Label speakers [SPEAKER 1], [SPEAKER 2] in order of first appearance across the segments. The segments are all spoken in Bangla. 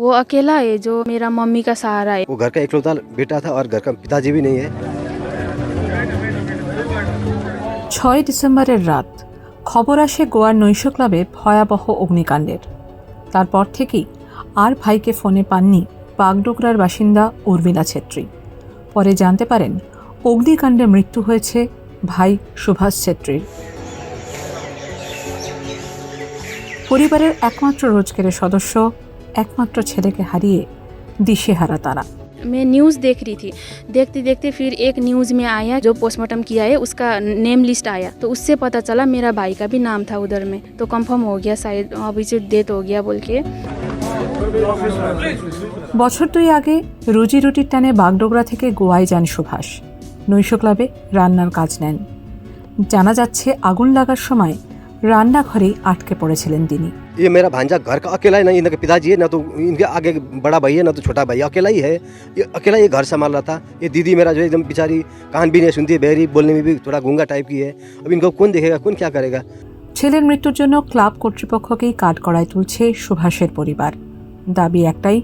[SPEAKER 1] वो अकेला है जो मेरा मम्मी का सहारा है
[SPEAKER 2] वो घर का इकलौता बेटा था और घर का पिताजी भी नहीं है
[SPEAKER 3] ছয় ডিসেম্বরের রাত খবর আসে গোয়ার নৈশ ক্লাবে ভয়াবহ অগ্নিকাণ্ডের তারপর থেকেই আর ভাইকে ফোনে পাননি বাগডোগরার বাসিন্দা উর্মিলা ছেত্রী পরে জানতে পারেন অগ্নিকাণ্ডে মৃত্যু হয়েছে ভাই সুভাষ ছেত্রীর পরিবারের একমাত্র রোজগারের সদস্য একমাত্র ছেলেকে হারিয়ে দিশেহারা তারা
[SPEAKER 1] मैं न्यूज़ देख रही थी देखते देखते फिर एक न्यूज़ में आया जो पोस्टमार्टम किया है उसका नेम लिस्ट आया तो उससे पता चला मेरा भाई का भी नाम था उधर में तो कंफर्म हो गया शायद अभी से डेथ हो गया बोल के
[SPEAKER 3] বছর দুই আগে রুজি রুটির টানে বাগডোগরা থেকে গোয়ায় যান সুভাষ নৈশ ক্লাবে রান্নার কাজ নেন জানা যাচ্ছে আগুন লাগার সময় রান্নাঘরেই আটকে পড়েছিলেন তিনি
[SPEAKER 2] ये मेरा भांजा घर का अकेला ही नहीं इनके पिताजी है ना तो इनके आगे बड़ा भाई है ना तो छोटा भाई अकेला ही है ये अकेला ये घर संभाल रहा था ये दीदी मेरा जो है एकदम बेचारी कान भी नहीं सुनती है बहरी बोलने में भी थोड़ा गूंगा टाइप की है अब इनको कौन देखेगा कौन क्या करेगा
[SPEAKER 3] ছেলের মৃত্যুর জন্য ক্লাব কর্তৃপক্ষকেই কাঠগড়ায় তুলছে সুভাষের পরিবার দাবি একটাই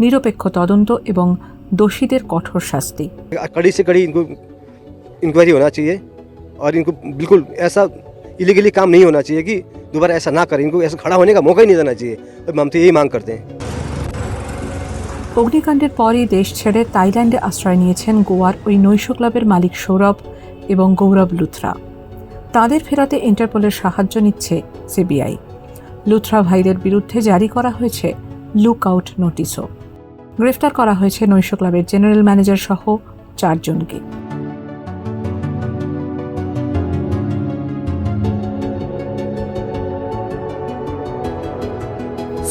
[SPEAKER 3] নিরপেক্ষ তদন্ত এবং দোষীদের কঠোর শাস্তি
[SPEAKER 2] कड़ी से कड़ी इनको इंक्वायरी होना चाहिए और इनको बिल्कुल ऐसा इलीगली काम नहीं होना चाहिए कि दोबारा ऐसा ना करें इनको ऐसा खड़ा होने का मौका ही नहीं देना चाहिए अब हम तो यही मांग करते हैं
[SPEAKER 3] অগ্নিকাণ্ডের পরই দেশ ছেড়ে তাইল্যান্ডে আশ্রয় নিয়েছেন গোয়ার ওই নৈশ ক্লাবের মালিক সৌরভ এবং গৌরব লুথরা তাদের ফেরাতে ইন্টারপোলের সাহায্য নিচ্ছে সিবিআই লুথরা ভাইদের বিরুদ্ধে জারি করা হয়েছে লুক আউট নোটিশও গ্রেফতার করা হয়েছে নৈশ ক্লাবের জেনারেল ম্যানেজার সহ চারজনকে